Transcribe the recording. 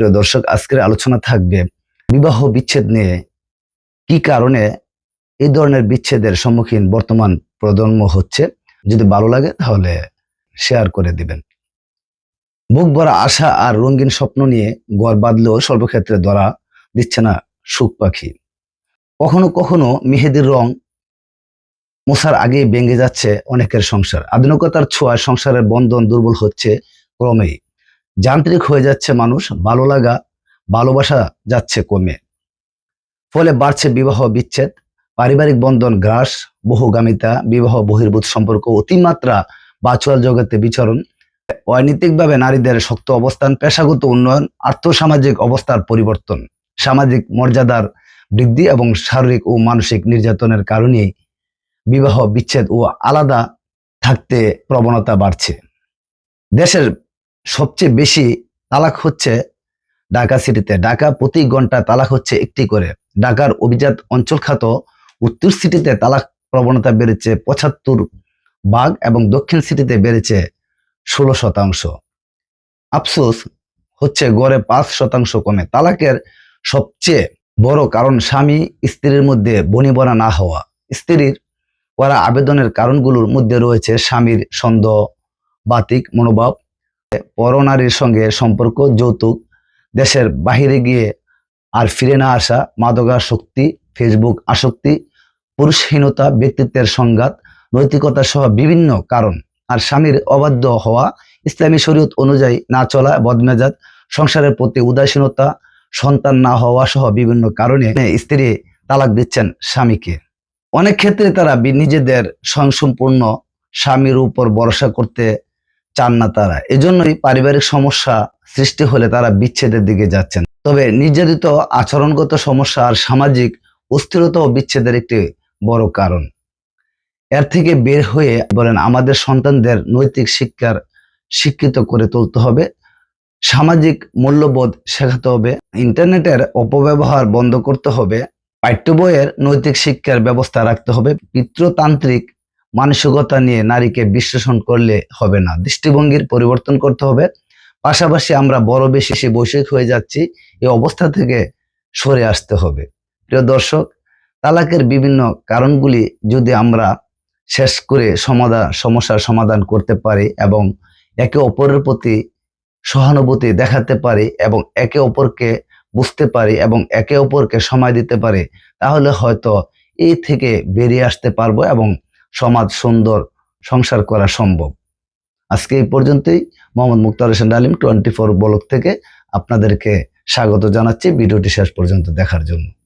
প্রিয় দর্শক, আজকের আলোচনা থাকবে বিবাহ বিচ্ছেদ নিয়ে। কি কারণে এই ধরনের বিচ্ছেদের সম্মুখীন বর্তমান প্রজন্ম হচ্ছে? যদি ভালো লাগে তাহলে শেয়ার করে দিবেন। বুক ভরা আশা আর রঙিন স্বপ্ন নিয়ে ঘর বাঁধলেও সর্বক্ষেত্রে ধরা দিচ্ছে না সুখ পাখি। কখনো কখনো মেহেদির রং মশার আগেই ভেঙে যাচ্ছে অনেকের সংসার। আধুনিকতার ছোঁয়ায় সংসারের বন্ধন দুর্বল হচ্ছে ক্রমেই। যান্ত্রিক হয়ে যাচ্ছে মানুষ, ভালো লাগা, ভালোবাসা যাচ্ছে কমে। ফলে বাড়ছে বিবাহ বিচ্ছেদ, পারিবারিক বন্ধন গ্রাস, বহুগামিতা, বিবাহ বহির্ভূত সম্পর্ক, অতিমাত্রা বাচুয়াল জগতে বিচরণ, অনৈতিকভাবে নারীদের শক্ত অবস্থান, পেশাগত উন্নয়ন, আর্থসামাজিক অবস্থার পরিবর্তন, সামাজিক মর্যাদার বৃদ্ধি এবং শারীরিক ও মানসিক নির্যাতনের কারণে বিবাহ বিচ্ছেদ ও আলাদা থাকতে প্রবণতা বাড়ছে। দেশের সবচেয়ে বেশি তালাক হচ্ছে ঢাকা সিটিতে। ঢাকা প্রতি ঘণ্টা তালাক হচ্ছে একটি করে। ঢাকার অভিজাত অঞ্চল খ্যাত উত্তর সিটিতে তালাক প্রবণতা বেড়েছে পঁচাত্তর ভাগ এবং দক্ষিণ সিটিতে বেড়েছে ষোলো শতাংশ। আফসোস হচ্ছে গড়ে পাঁচ শতাংশ কমে। তালাকের সবচেয়ে বড় কারণ স্বামী স্ত্রীর মধ্যে বনিবনা না হওয়া। স্ত্রীর করা আবেদনের কারণগুলোর মধ্যে রয়েছে স্বামীর সন্দেহ, বাতিক, মনোভাব পরনারীর সঙ্গে সম্পর্ক, যৌতুক, দেশের বাহিরে গিয়ে আর ফিরে না আসা, মাদকাসক্তি, ফেসবুক আসক্তি, পুরুষহীনতা, ব্যক্তিত্বের সংঘাত, নৈতিকতা সহ বিভিন্ন কারণ। আর স্বামীর অবাধ্য হওয়া, ইসলামী শরীয়ত অনুযায়ী না চলা, বদমেজাজ, সংসারের প্রতি উদাসীনতা, সন্তান না হওয়া সহ বিভিন্ন কারণে স্ত্রী তালাক দিচ্ছেন স্বামীকে। অনেক ক্ষেত্রে তারা নিজেদের স্বয়ংসম্পূর্ণ স্বামীর উপর ভরসা করতে চান না তারা। এজন্যই পারিবারিক সমস্যা সৃষ্টি হলে তারা বিচ্ছেদের দিকে যাচ্ছেন। তবে নির্যাতিত, আচরণগত সমস্যা আর সামাজিক অস্থিরতা ও বিচ্ছেদের একটি বড় কারণ। এর থেকে বের হয়ে বলেন, আমাদের সন্তানদের নৈতিক শিক্ষার শিক্ষিত করে তুলতে হবে, সামাজিক মূল্যবোধ শেখাতে হবে, ইন্টারনেটের অপব্যবহার বন্ধ করতে হবে, পাঠ্য বইয়ের নৈতিক শিক্ষার ব্যবস্থা রাখতে হবে, পিতৃতান্ত্রিক মানসিকতা নিয়ে নারীকে বিশ্লেষণ করলে হবে না। দৃষ্টিভঙ্গির পরিবর্তন করতে হবে। পাশাপাশি আমরা বড় বেশি সে বৈষয়িক হয়ে যাচ্ছি, এই অবস্থা থেকে সরে আসতে হবে। প্রিয় দর্শক, তালাকের বিভিন্ন কারণগুলি যদি আমরা শেষ করে সমাধান সমস্যার সমাধান করতে পারি এবং একে অপরের প্রতি সহানুভূতি দেখাতে পারি এবং একে অপরকে বুঝতে পারি এবং একে অপরকে সময় দিতে পারি, তাহলে হয়তো এই থেকে বেরিয়ে আসতে পারব এবং সমাজ সুন্দর সংসার করা সম্ভব। আজকে এই পর্যন্তই। Mohammad Mukhtar Hossain Alim twenty four block থেকে আপনাদেরকে স্বাগত জানাচ্ছি। ভিডিওটি শেষ পর্যন্ত দেখার জন্য।